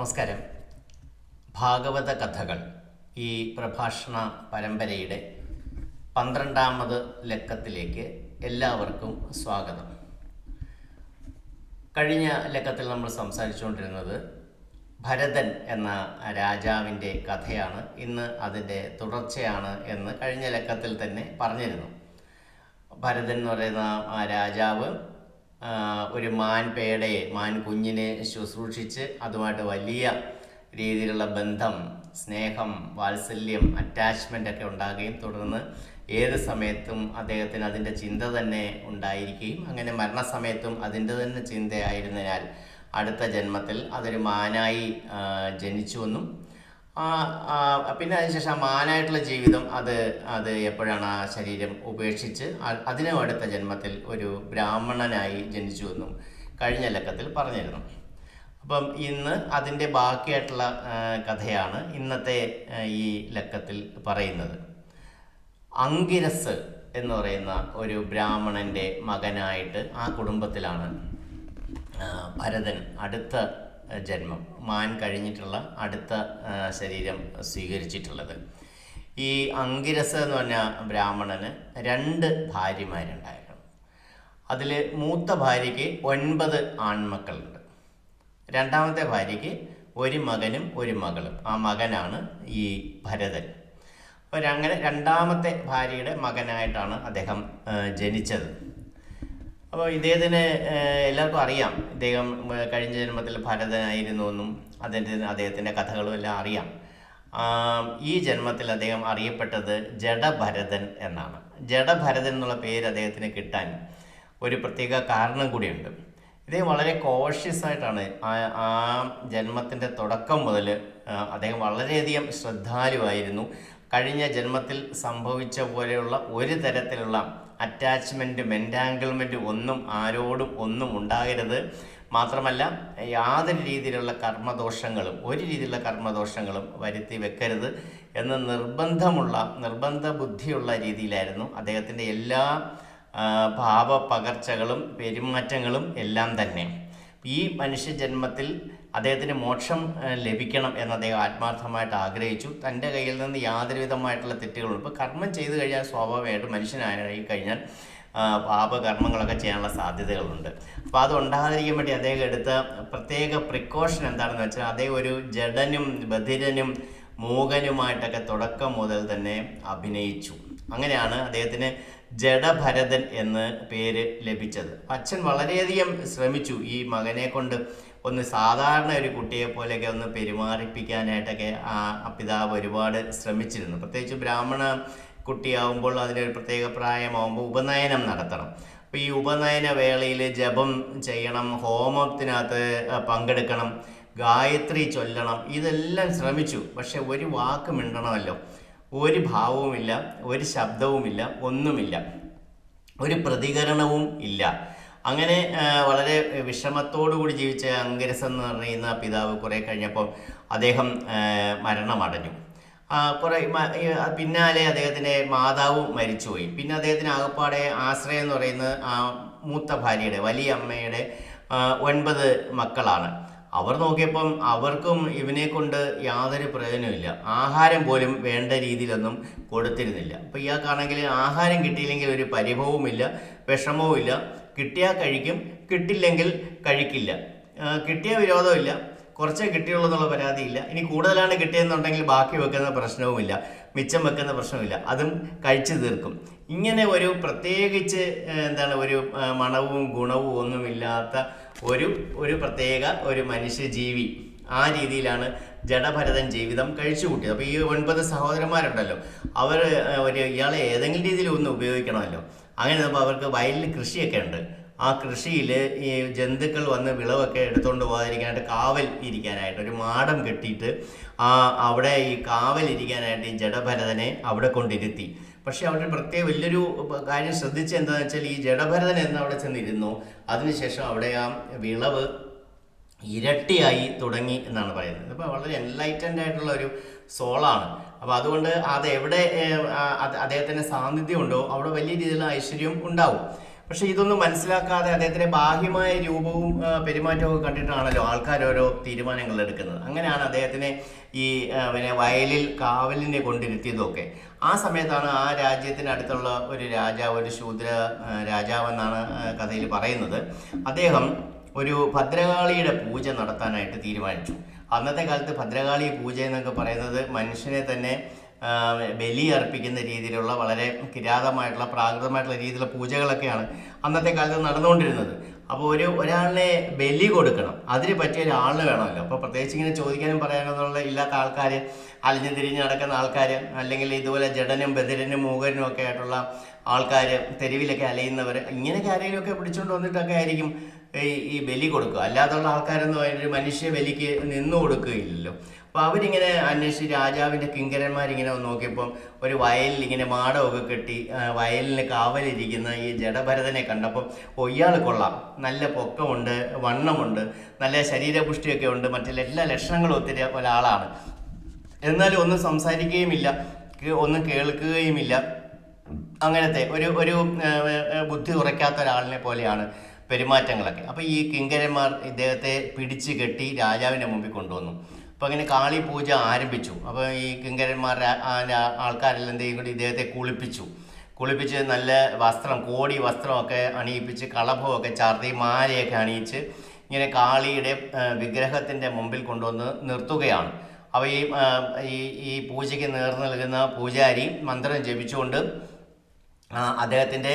നമസ്കാരം. ഭാഗവത കഥകൾ ഈ പ്രഭാഷണ പരമ്പരയുടെ പന്ത്രണ്ടാമത് ലക്കത്തിലേക്ക് എല്ലാവർക്കും സ്വാഗതം. കഴിഞ്ഞ ലക്കത്തിൽ നമ്മൾ സംസാരിച്ചുകൊണ്ടിരുന്നത് ഭരതൻ എന്ന രാജാവിന്റെ കഥയാണ്. ഇന്ന് അതിന്റെ തുടർച്ചയാണ് എന്ന് കഴിഞ്ഞ ലക്കത്തിൽ തന്നെ പറഞ്ഞിരുന്നു. ഭരതൻ എന്ന് പറയുന്ന ആ രാജാവ് ഒരു മാൻ പേടയെ മാൻ കുഞ്ഞിനെ ശുശ്രൂഷിച്ച് അതുമായിട്ട് വലിയ രീതിയിലുള്ള ബന്ധം സ്നേഹം വാത്സല്യം അറ്റാച്ച്മെന്റ് ഒക്കെ ഉണ്ടാകുകയും തുടർന്ന് ഏത് സമയത്തും അദ്ദേഹത്തിന് അതിന്റെ ചിന്ത തന്നെ ഉണ്ടായിരിക്കുകയും അങ്ങനെ മരണസമയത്തും അതിന്റെ തന്നെ ചിന്തയായിരുന്നതിനാൽ അടുത്ത ജന്മത്തിൽ അതൊരു മാനായി ജനിച്ചുവെന്നും പിന്നെ അതിനുശേഷം മാനായിട്ടുള്ള ജീവിതം അത് അത് എപ്പോഴാണ് ആ ശരീരം ഉപേക്ഷിച്ച് അതിനും അടുത്ത ജന്മത്തിൽ ഒരു ബ്രാഹ്മണനായി ജനിച്ചു എന്നും കഴിഞ്ഞ ലക്കത്തിൽ പറഞ്ഞിരുന്നു. അപ്പം ഇന്ന് അതിന്റെ ബാക്കിയായിട്ടുള്ള കഥയാണ് ഇന്നത്തെ ഈ ലക്കത്തിൽ പറയുന്നത്. അങ്കിരസ് എന്ന് പറയുന്ന ഒരു ബ്രാഹ്മണന്റെ മകനായിട്ട് ആ കുടുംബത്തിലാണ് ഭരതൻ അടുത്ത ജന്മം. മാൻ കഴിഞ്ഞിട്ടുള്ള അടുത്ത ശരീരം സ്വീകരിച്ചിട്ടുള്ളത്. ഈ അങ്കിരസ് എന്ന് പറഞ്ഞ ബ്രാഹ്മണന് രണ്ട് ഭാര്യമാരുണ്ടായിരുന്നു. അതിൽ മൂത്ത ഭാര്യയ്ക്ക് ഒൻപത് ആൺമക്കളുണ്ട്. രണ്ടാമത്തെ ഭാര്യയ്ക്ക് ഒരു മകനും ഒരു മകളും. ആ മകനാണ് ഈ ഭരതൻ. അപ്പോൾ അങ്ങനെ രണ്ടാമത്തെ ഭാര്യയുടെ മകനായിട്ടാണ് അദ്ദേഹം ജനിച്ചത്. അപ്പോൾ ഇദ്ദേഹത്തിന് എല്ലാവർക്കും അറിയാം. ഇദ്ദേഹം കഴിഞ്ഞ ജന്മത്തിൽ ഭരതനായിരുന്നു എന്നും അതിന്റെ അദ്ദേഹത്തിന്റെ കഥകളും എല്ലാം അറിയാം. ഈ ജന്മത്തിൽ അദ്ദേഹം അറിയപ്പെട്ടത് ജഡഭരതൻ എന്നാണ്. ജഡഭരതൻ എന്നുള്ള പേര് അദ്ദേഹത്തിന് കിട്ടാൻ ഒരു പ്രത്യേക കാരണം കൂടിയുണ്ട്. ഇദ്ദേഹം വളരെ കോഷ്യസ് ആയിട്ടാണ് ആ ജന്മത്തിന്റെ തുടക്കം മുതൽ അദ്ദേഹം വളരെയധികം ശ്രദ്ധാലുവായിരുന്നു. കഴിഞ്ഞ ജന്മത്തിൽ സംഭവിച്ച പോലെയുള്ള ഒരു തരത്തിലുള്ള അറ്റാച്ച്മെന്റും മെന്റാങ്കിൾമെന്റ് ഒന്നും ആരോടും ഒന്നും ഉണ്ടാകരുത്. മാത്രമല്ല യാതൊരു രീതിയിലുള്ള കർമ്മദോഷങ്ങളും ഒരു രീതിയിലുള്ള കർമ്മദോഷങ്ങളും വരുത്തി വെക്കരുത് എന്ന് നിർബന്ധമുള്ള നിർബന്ധ ബുദ്ധിയുള്ള രീതിയിലായിരുന്നു അദ്ദേഹത്തിന്റെ എല്ലാ ഭാവ ഭാവപകർച്ചകളും പെരുമാറ്റങ്ങളും എല്ലാം തന്നെ. ഈ മനുഷ്യജന്മത്തിൽ അദ്ദേഹത്തിന് മോക്ഷം ലഭിക്കണം എന്ന് അദ്ദേഹം ആത്മാർത്ഥമായിട്ട് ആഗ്രഹിച്ചു. തന്റെ കയ്യിൽ നിന്ന് യാതൊരുവിധമായിട്ടുള്ള തെറ്റുകളും ഇപ്പോൾ കർമ്മം ചെയ്തു കഴിഞ്ഞാൽ സ്വാഭാവികമായിട്ട് മനുഷ്യനായി കഴിഞ്ഞാൽ പാപകർമ്മങ്ങളൊക്കെ ചെയ്യാനുള്ള സാധ്യതകളുണ്ട്. അപ്പോൾ അത് ഉണ്ടാകാതിരിക്കാൻ വേണ്ടി അദ്ദേഹം എടുത്ത പ്രത്യേക പ്രിക്കോഷൻ എന്താണെന്ന് വെച്ചാൽ അദ്ദേഹം ഒരു ജഡനും ബധിരനും മൂകനുമായിട്ടൊക്കെ തുടക്കം മുതൽ തന്നെ അഭിനയിച്ചു. അങ്ങനെയാണ് അദ്ദേഹത്തിന് ജഡഭരതൻ എന്ന് പേര് ലഭിച്ചത്. അച്ഛൻ വളരെയധികം ശ്രമിച്ചു ഈ മകനെ കൊണ്ട് ഒന്ന് സാധാരണ ഒരു കുട്ടിയെ പോലെയൊക്കെ ഒന്ന് പെരുമാറിപ്പിക്കാനായിട്ടൊക്കെ ആ പിതാവ് ഒരുപാട് ശ്രമിച്ചിരുന്നു. പ്രത്യേകിച്ച് ബ്രാഹ്മണ കുട്ടിയാവുമ്പോൾ അതിനൊരു പ്രത്യേക പ്രായമാവുമ്പോൾ ഉപനയനം നടത്തണം. അപ്പോൾ ഈ ഉപനയന വേളയിൽ ജപം ചെയ്യണം ഹോമത്തിനകത്ത് പങ്കെടുക്കണം ഗായത്രി ചൊല്ലണം ഇതെല്ലാം ശ്രമിച്ചു. പക്ഷെ ഒരു വാക്ക് മിണ്ടണമല്ലോ. ഒരു ഭാവവുമില്ല ഒരു ശബ്ദവുമില്ല ഒന്നുമില്ല. ഒരു പ്രതികരണവും ഇല്ല. അങ്ങനെ വളരെ വിഷമത്തോടു കൂടി ജീവിച്ച അങ്കരസ് എന്ന് പറയുന്ന പിതാവ് കുറേ കഴിഞ്ഞപ്പോൾ അദ്ദേഹം മരണമടഞ്ഞു. കുറേ പിന്നാലെ അദ്ദേഹത്തിന്റെ മാതാവും മരിച്ചുപോയി. പിന്നെ അദ്ദേഹത്തിന് ആകപ്പാടെ ആശ്രയം എന്ന് പറയുന്നത് മൂത്ത ഭാര്യയുടെ വലിയ അമ്മയുടെ ഒൻപത് മക്കളാണ്. അവർ നോക്കിയപ്പം അവർക്കും ഇവനെ കൊണ്ട് യാതൊരു പ്രയോജനമില്ല ആഹാരം പോലും വേണ്ട രീതിയിലൊന്നും കൊടുത്തിരുന്നില്ല. അപ്പോൾ ഇയാൾക്കാണെങ്കിൽ ആഹാരം കിട്ടിയില്ലെങ്കിൽ ഒരു പരിഭവവുമില്ല വിഷമവുമില്ല. കിട്ടിയാൽ കഴിക്കും കിട്ടില്ലെങ്കിൽ കഴിക്കില്ല. കിട്ടിയ വിരോധമില്ല. കുറച്ചേ കിട്ടിയുള്ളൂ എന്നുള്ള പരാതിയില്ല. ഇനി കൂടുതലാണ് കിട്ടിയെന്നുണ്ടെങ്കിൽ ബാക്കി വെക്കുന്ന പ്രശ്നവുമില്ല. മിച്ചം വെക്കുന്ന പ്രശ്നവുമില്ല. അതും കഴിച്ചു തീർക്കും. ഇങ്ങനെ ഒരു പ്രത്യേകിച്ച് എന്താണ് ഒരു മണവും ഗുണവും ഒന്നുമില്ലാത്ത ഒരു ഒരു പ്രത്യേക ഒരു മനുഷ്യജീവി ആ രീതിയിലാണ് ജഡഭരതൻ ജീവിതം കഴിച്ചു കൂട്ടിയത്. അപ്പോൾ ഈ ഒൻപത് സഹോദരന്മാരുണ്ടല്ലോ. അവർ ഒരു ഇയാളെ ഏതെങ്കിലും രീതിയിൽ ഒന്ന് ഉപയോഗിക്കണമല്ലോ. അങ്ങനെ അവർക്ക് വയലിൽ കൃഷിയൊക്കെ ഉണ്ട്. ആ കൃഷിയിൽ ഈ ജന്തുക്കൾ വന്ന് വിളവൊക്കെ എടുത്തുകൊണ്ട് പോകാതിരിക്കാനായിട്ട് കാവൽ ഇരിക്കാനായിട്ട് ഒരു മാടം കെട്ടിയിട്ട് ആ അവിടെ ഈ കാവൽ ഇരിക്കാനായിട്ട് ഈ ജഡഭരതനെ അവിടെ കൊണ്ടിരുത്തി. പക്ഷേ അവിടെ പ്രത്യേക വലിയൊരു കാര്യം ശ്രദ്ധിച്ച എന്താണെന്ന് വെച്ചാൽ ഈ ജഡഭരതൻ എന്ന് അവിടെ ചെന്നിരുന്നു. അതിനുശേഷം അവിടെ ആ വിളവ് ഇരട്ടിയായി തുടങ്ങി എന്നാണ് പറയുന്നത്. അപ്പോൾ വളരെ എൻലൈറ്റൻഡ് ആയിട്ടുള്ള ഒരു സോളാണ്. അപ്പോൾ അതുകൊണ്ട് അത് എവിടെ അദ്ദേഹത്തിന്റെ സാന്നിധ്യം ഉണ്ടോ അവിടെ വലിയ രീതിയിലുള്ള ഐശ്വര്യം ഉണ്ടാവും. പക്ഷെ ഇതൊന്നും മനസ്സിലാക്കാതെ അദ്ദേഹത്തിന്റെ ബാഹ്യമായ രൂപവും പെരുമാറ്റവും ഒക്കെ കണ്ടിട്ടാണല്ലോ ആൾക്കാർ ഓരോ തീരുമാനങ്ങൾ എടുക്കുന്നത്. അങ്ങനെയാണ് അദ്ദേഹത്തിനെ ഈ പിന്നെ വയലിൽ കാവലിനെ കൊണ്ടിരുത്തിയതൊക്കെ. ആ സമയത്താണ് ആ രാജ്യത്തിന് അടുത്തുള്ള ഒരു രാജാവ് ഒരു ശൂദ്ര രാജാവെന്നാണ് കഥയിൽ പറയുന്നത്. അദ്ദേഹം ഒരു ഭദ്രകാളിയുടെ പൂജ നടത്താനായിട്ട് തീരുമാനിച്ചു. അന്നത്തെ കാലത്ത് ഭദ്രകാളി പൂജ എന്നൊക്കെ പറയുന്നത് മനുഷ്യനെ തന്നെ ബലി അർപ്പിക്കുന്ന രീതിയിലുള്ള വളരെ കിരാതമായിട്ടുള്ള പ്രാകൃതമായിട്ടുള്ള രീതിയിലുള്ള പൂജകളൊക്കെയാണ് അന്നത്തെ കാലത്ത് നടന്നുകൊണ്ടിരുന്നത്. അപ്പോൾ ഒരു ഒരാളിനെ ബലി കൊടുക്കണം. അതിന് പറ്റിയ ഒരാളിന് വേണമല്ലോ. അപ്പോൾ പ്രത്യേകിച്ച് ഇങ്ങനെ ചോദിക്കാനും പറയാനൊന്നുള്ള ഇല്ലാത്ത ആൾക്കാർ അലിഞ്ഞു തിരിഞ്ഞ് നടക്കുന്ന ആൾക്കാർ അല്ലെങ്കിൽ ഇതുപോലെ ജഡനും ബദിരനും മൂകനും ഒക്കെ ആയിട്ടുള്ള ആൾക്കാർ തെരുവിലൊക്കെ അലയുന്നവർ ഇങ്ങനെയൊക്കെ ആരെങ്കിലുമൊക്കെ പിടിച്ചുകൊണ്ട് വന്നിട്ടൊക്കെ ആയിരിക്കും ഈ ഈ ബലി കൊടുക്കുക. അല്ലാതുള്ള ആൾക്കാരൊന്നും ഒരു മനുഷ്യ ബലിക്ക് നിന്നു കൊടുക്കുകയില്ലല്ലോ. അപ്പോൾ അവരിങ്ങനെ അന്വേഷിച്ച് രാജാവിന്റെ കിങ്കരന്മാരിങ്ങനെ നോക്കിയപ്പം ഒരു വയലിൽ ഇങ്ങനെ മാടമൊക്കെ കെട്ടി വയലിന് കാവലിരിക്കുന്ന ഈ ജഡഭരതനെ കണ്ടപ്പം ഒയ്യാൾ കൊള്ളാം. നല്ല പൊക്കമുണ്ട് വണ്ണമുണ്ട് നല്ല ശരീരപുഷ്ടിയൊക്കെ ഉണ്ട് മറ്റുള്ള എല്ലാ ലക്ഷണങ്ങളും ഒത്തിരി ഒരാളാണ്. എന്നാലും ഒന്നും സംസാരിക്കുകയുമില്ല ഒന്നും കേൾക്കുകയുമില്ല. അങ്ങനത്തെ ഒരു ഒരു ബുദ്ധി ഉറയ്ക്കാത്ത ഒരാളിനെ പോലെയാണ് പെരുമാറ്റങ്ങളൊക്കെ. അപ്പോൾ ഈ കിങ്കരന്മാർ ഇദ്ദേഹത്തെ പിടിച്ചു കെട്ടി രാജാവിന്റെ മുമ്പിൽ കൊണ്ടുവന്നു. അപ്പോൾ അങ്ങനെ കാളി പൂജ ആരംഭിച്ചു. അപ്പോൾ ഈ കിങ്കരന്മാർ ആൾക്കാരെല്ലാം എന്തെങ്കിലും കൂടി ഇദ്ദേഹത്തെ കുളിപ്പിച്ചു. കുളിപ്പിച്ച് നല്ല വസ്ത്രം കോടി വസ്ത്രമൊക്കെ അണിയിപ്പിച്ച് കളഭമൊക്കെ ചാർത്തി മാലയൊക്കെ അണിയിച്ച് ഇങ്ങനെ കാളിയുടെ വിഗ്രഹത്തിന്റെ മുമ്പിൽ കൊണ്ടുവന്ന് നിർത്തുകയാണ്. അപ്പോൾ ഈ ഈ പൂജയ്ക്ക് നേർന്നു നൽകുന്ന പൂജാരി മന്ത്രം ജപിച്ചുകൊണ്ട് അദ്ദേഹത്തിന്റെ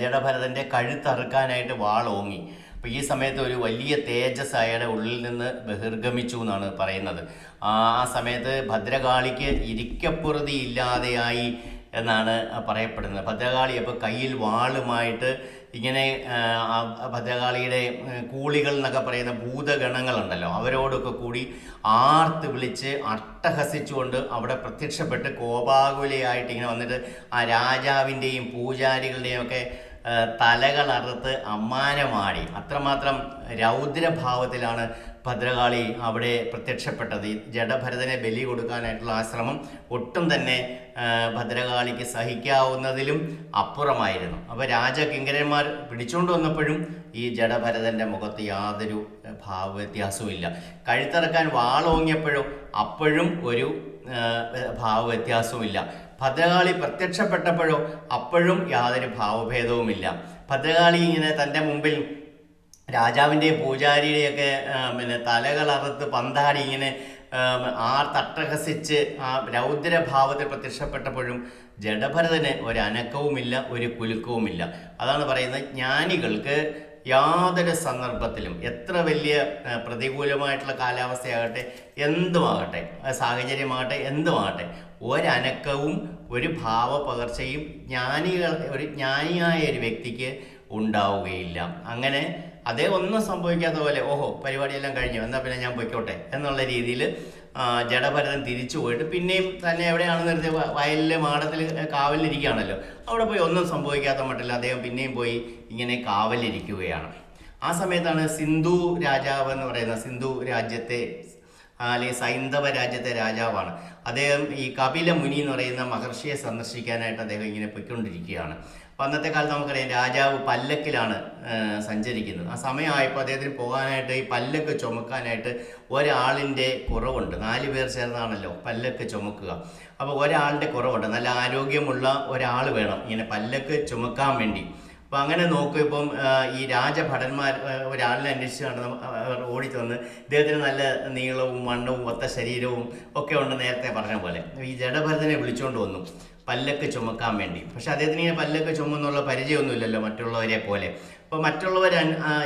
ജഡഭരതന്റെ കഴുത്തറുക്കാനായിട്ട് വാളോങ്ങി. അപ്പോൾ ഈ സമയത്ത് ഒരു വലിയ തേജസ് അയാളുടെ ഉള്ളിൽ നിന്ന് ബഹിർഗമിച്ചു എന്നാണ് പറയുന്നത്. ആ സമയത്ത് ഭദ്രകാളിക്ക് ഇരിക്കപ്പുറതി ഇല്ലാതെയായി എന്നാണ് പറയപ്പെടുന്നത്. ഭദ്രകാളി അപ്പോൾ കയ്യിൽ വാളുമായിട്ട് ഇങ്ങനെ ഭദ്രകാളിയുടെ കൂളികൾ എന്നൊക്കെ പറയുന്ന ഭൂതഗണങ്ങളുണ്ടല്ലോ. അവരോടൊക്കെ കൂടി ആർത്ത് വിളിച്ച് അട്ടഹസിച്ചുകൊണ്ട് അവിടെ പ്രത്യക്ഷപ്പെട്ട് കോപാകുലയായിട്ട് ഇങ്ങനെ വന്നിട്ട് ആ രാജാവിന്റെയും പൂജാരികളുടെയും ഒക്കെ തലകൾ അമ്മാനമാടി. അത്രമാത്രം രൗദ്രഭാവത്തിലാണ് ഭദ്രകാളി അവിടെ പ്രത്യക്ഷപ്പെട്ടത്. ഈ ജഡഭരതനെ ബലി കൊടുക്കാനായിട്ടുള്ള ആ ശ്രമം ഒട്ടും തന്നെ ഭദ്രകാളിക്ക് സഹിക്കാവുന്നതിലും അപ്പുറമായിരുന്നു. അപ്പോൾ രാജകിങ്കരന്മാർ പിടിച്ചുകൊണ്ട് വന്നപ്പോഴും ഈ ജഡഭരതന്റെ മുഖത്ത് യാതൊരു ഭാവവ്യത്യാസവും ഇല്ല കഴുത്തിറക്കാൻ വാളോങ്ങിയപ്പോഴും അപ്പോഴും ഒരു ആ, ഭാവവ്യത്യാസവും ഇല്ല ഭദ്രകാളി പ്രത്യക്ഷപ്പെട്ടപ്പോഴോ അപ്പോഴും യാതൊരു ഭാവഭേദവുമില്ല. ഭദ്രകാളി ഇങ്ങനെ തന്റെ മുമ്പിൽ രാജാവിന്റെയും പൂജാരിയുടെയൊക്കെ പിന്നെ തലകളറുത്ത് പന്താടി ഇങ്ങനെ ആർ തട്ടഹസിച്ച് ആ രൗദ്രഭാവത്തിൽ പ്രത്യക്ഷപ്പെട്ടപ്പോഴും ജഡഭരതന് ഒരനക്കവുമില്ല ഒരു കുലുക്കവുമില്ല. അതാണ് പറയുന്നത് ജ്ഞാനികൾക്ക് യാതൊരു സന്ദർഭത്തിലും എത്ര വലിയ പ്രതികൂലമായിട്ടുള്ള കാലാവസ്ഥയാകട്ടെ എന്തുമാകട്ടെ സാഹചര്യമാകട്ടെ എന്തുമാകട്ടെ ഒരനക്കവും ഒരു ഭാവപകർച്ചയും ജ്ഞാനികൾ ഒരു ജ്ഞാനിയായ ഒരു വ്യക്തിക്ക് ഉണ്ടാവുകയില്ല. അങ്ങനെ അതേ ഒന്നും സംഭവിക്കാത്ത പോലെ ഓഹോ പരിപാടിയെല്ലാം കഴിഞ്ഞു എന്നാൽ പിന്നെ ഞാൻ പൊയ്ക്കോട്ടെ എന്നുള്ള രീതിയിൽ ജഡഭരതൻ തിരിച്ചു പോയിട്ട് പിന്നെയും തന്നെ എവിടെയാണ് നിർത്തിയ വയലിലെ മാടത്തിൽ കാവലിരിക്കുകയാണല്ലോ. അവിടെ പോയി ഒന്നും സംഭവിക്കാത്ത മട്ടില്ല അദ്ദേഹം പിന്നെയും പോയി ഇങ്ങനെ കാവലിരിക്കുകയാണ്. ആ സമയത്താണ് സിന്ധു രാജാവ് എന്ന് പറയുന്ന സിന്ധു രാജ്യത്തെ അല്ലെങ്കിൽ സൈന്ധവ രാജ്യത്തെ രാജാവാണ്. അദ്ദേഹം ഈ കപില മുനി എന്ന് പറയുന്ന മഹർഷിയെ സന്ദർശിക്കാനായിട്ട് അദ്ദേഹം ഇങ്ങനെ പൊയ്ക്കൊണ്ടിരിക്കുകയാണ്. അപ്പം അന്നത്തെ കാലത്ത് നമുക്കറിയാം രാജാവ് പല്ലക്കിലാണ് സഞ്ചരിക്കുന്നത്. ആ സമയമായപ്പോൾ അദ്ദേഹത്തിന് പോകാനായിട്ട് ഈ പല്ലക്ക് ചുമക്കാനായിട്ട് ഒരാളിന്റെ കുറവുണ്ട്. നാല് പേർ ചേർന്നാണല്ലോ പല്ലക്ക് ചുമക്കുക. അപ്പോൾ ഒരാളുടെ കുറവുണ്ട്. നല്ല ആരോഗ്യമുള്ള ഒരാൾ വേണം ഇങ്ങനെ പല്ലക്ക് ചുമക്കാൻ വേണ്ടി. അപ്പോൾ അങ്ങനെ നോക്കും ഇപ്പം ഈ രാജഭടന്മാർ ഒരാളിനെ അന്വേഷിച്ചാണ് ഓടി വന്ന് ഇദ്ദേഹത്തിന് നല്ല നീളവും വണ്ണവും ഒത്ത ശരീരവും ഒക്കെ ഉണ്ട് നേരത്തെ പറഞ്ഞ പോലെ. ഈ ജഡഭരതനെ വിളിച്ചുകൊണ്ട് വന്നു. പല്ലക്ക് ചുമക്കാൻ വേണ്ടി. പക്ഷെ അദ്ദേഹത്തിന് ഇങ്ങനെ പല്ലൊക്കെ ചുമന്നുള്ള പരിചയമൊന്നുമില്ലല്ലോ മറ്റുള്ളവരെ പോലെ. അപ്പോൾ മറ്റുള്ളവർ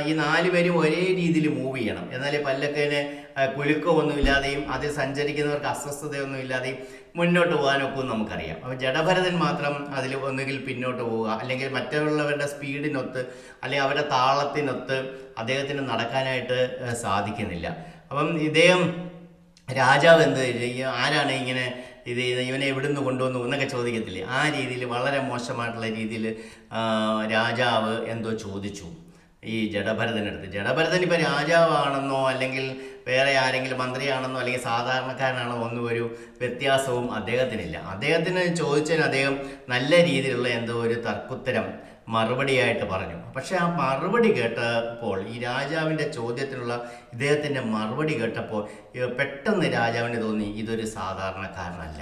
ഈ നാല് പേരും ഒരേ രീതിയിൽ മൂവ് ചെയ്യണം. എന്നാലേ പല്ലൊക്കെ കുലുക്കമൊന്നും കുലുക്കമൊന്നുമില്ലാതെയും അതിൽ സഞ്ചരിക്കുന്നവർക്ക് അസ്വസ്ഥതയൊന്നും ഇല്ലാതെയും മുന്നോട്ട് പോകാനൊക്കെ നമുക്കറിയാം. അപ്പോൾ ജഡഭരതൻ മാത്രം അതിൽ ഒന്നുകിൽ പിന്നോട്ട് പോവുക. അല്ലെങ്കിൽ മറ്റുള്ളവരുടെ സ്പീഡിനൊത്ത് അല്ലെങ്കിൽ അവരുടെ താളത്തിനൊത്ത് അദ്ദേഹത്തിന് നടക്കാനായിട്ട് സാധിക്കുന്നില്ല. അപ്പം ഇദ്ദേഹം രാജാവ് എന്ത് ആരാണ് ഇങ്ങനെ ഇത് ഇവനെ എവിടുന്ന് കൊണ്ടുവന്നു എന്നൊക്കെ ചോദിക്കത്തില്ലേ? ആ രീതിയിൽ വളരെ മോശമായിട്ടുള്ള രീതിയിൽ രാജാവ് എന്തോ ചോദിച്ചു. ഈ ജഡഭരതനടുത്ത് ജഡഭരതൻ ഇപ്പം രാജാവാണെന്നോ അല്ലെങ്കിൽ വേറെ ആരെങ്കിലും മന്ത്രിയാണെന്നോ അല്ലെങ്കിൽ സാധാരണക്കാരനാണോ ഒന്നും ഒരു വ്യത്യാസവും അദ്ദേഹത്തിനില്ല. അദ്ദേഹത്തിന് ചോദിച്ചതിന് അദ്ദേഹം നല്ല രീതിയിലുള്ള എന്തോ ഒരു തർക്കുത്തരം മറുപടിയായിട്ട് പറഞ്ഞു. പക്ഷെ ആ മറുപടി കേട്ടപ്പോൾ ഈ രാജാവിന്റെ ചോദ്യത്തിനുള്ള ഇദ്ദേഹത്തിന്റെ മറുപടി കേട്ടപ്പോൾ പെട്ടെന്ന് രാജാവിന് തോന്നി ഇതൊരു സാധാരണക്കാരനല്ല.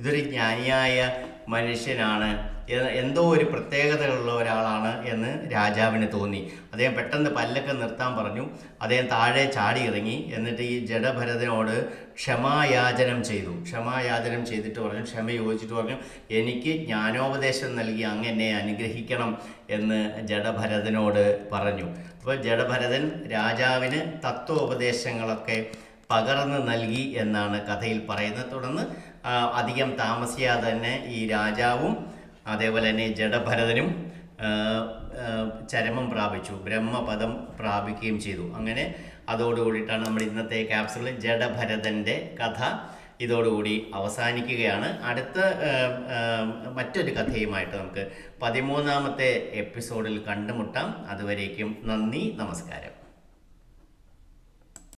ഇതൊരു ജ്ഞാനിയായ മനുഷ്യനാണ്. എന്തോ ഒരു പ്രത്യേകതകളുള്ള ഒരാളാണ് എന്ന് രാജാവിന് തോന്നി. അദ്ദേഹം പെട്ടെന്ന് പല്ലൊക്കെ നിർത്താൻ പറഞ്ഞു. അദ്ദേഹം താഴെ ചാടി ഇറങ്ങി. എന്നിട്ട് ഈ ജഡഭരതനോട് ക്ഷമായാചനം ചെയ്തു. ക്ഷമായാചനം ചെയ്തിട്ട് പറഞ്ഞു. ക്ഷമ യോജിച്ചിട്ട് പറഞ്ഞു. എനിക്ക് ജ്ഞാനോപദേശം നൽകി അങ്ങ് എന്നെ അനുഗ്രഹിക്കണം എന്ന് ജഡഭരതനോട് പറഞ്ഞു. അപ്പോൾ ജഡഭരതൻ രാജാവിന് തത്വോപദേശങ്ങളൊക്കെ പകർന്ന് നൽകി എന്നാണ് കഥയിൽ പറയുന്നത്. തുടർന്ന് അധികം താമസിയാതെ തന്നെ ഈ രാജാവും അതേപോലെ തന്നെ ജഡഭരതനും ചരമം പ്രാപിച്ചു ബ്രഹ്മപദം പ്രാപിക്കുകയും ചെയ്തു. അങ്ങനെ അതോടുകൂടിയിട്ടാണ് നമ്മൾ ഇന്നത്തെ ക്യാപ്സുൾ ജഡഭരതന്റെ കഥ ഇതോടുകൂടി അവസാനിക്കുകയാണ്. അടുത്ത മറ്റൊരു കഥയുമായിട്ട് നമുക്ക് പതിമൂന്നാമത്തെ എപ്പിസോഡിൽ കണ്ടുമുട്ടാം. അതുവരേക്കും നന്ദി നമസ്കാരം.